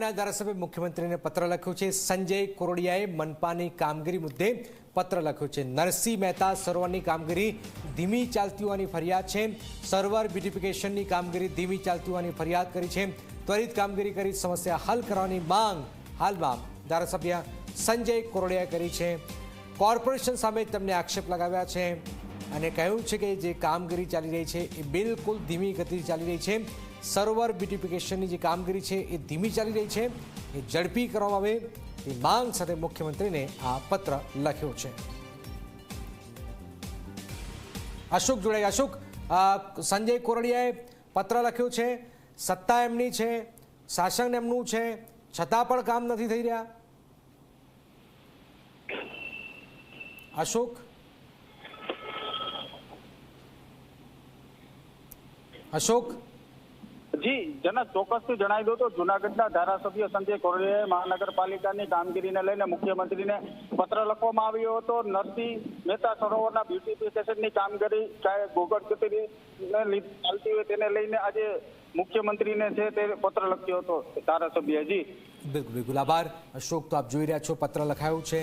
ના ધારાસભ્ય મુખ્યમંત્રીને પત્ર લખ્યો છે. સંજય કોરડિયાએ મનપાની કામગીરી મુદ્દે પત્ર લખ્યો છે. નરસિંહ મહેતા સર્વરની કામગીરી ધીમી ચાલતી હોવાની ફરિયાદ છે. સર્વર બ્યુટિફિકેશનની કામગીરી ધીમી ચાલતી હોવાની ફરિયાદ કરી છે. ત્વરિત કામગીરી કરી સમસ્યા હલ કરવાની માંગ હાલમાં ધારાસભ્ય સંજય કોરડિયાએ કરી છે. કોર્પોરેશન સામે તેમને આક્ષેપ લગાવ્યા છે. અને કહ્યું છે કે જે કામગીરી ચાલી રહી છે એ બિલકુલ ધીમી ગતિથી ચાલી રહી છે. સર્વર બ્યુટિફિકેશનની જે કામગીરી છે એ ધીમી ચાલી રહી છે. એ ઝડપી કરવામાં આવે. તે માંગ સાથે મુખ્યમંત્રીને આ પત્ર લખ્યો છે. અશોક જોડાઈ. અશોક સંજય કોરડિયાએ પત્ર લખ્યો છે. સત્તા એમની છે, શાસન એમનું છે, છતાં પણ કામ નથી થઈ રહ્યા. અશોક? અશોક? જી જનક ચોક્કસથી જણાવી દો તો જુનાગઢના ધારાસભ્ય સંજય કોરડીએ મહાનગરપાલિકાની કામગીરીને લઈને મુખ્યમંત્રીને પત્ર લખવામાં આવ્યો હતો. નરસિંહ મહેતા સરોવરના બ્યુટિફિકેશનની કામગીરી ગોગડ ચાલતી હોય તેને લઈને આજે મુખ્યમંત્રીને છે તે પત્ર લખ્યો હતો ધારાસભ્યજી બિલકુલ બિલકુલ. આભાર. અશોક તો આપ જોઈ રહ્યા છો પત્ર લખાયું છે.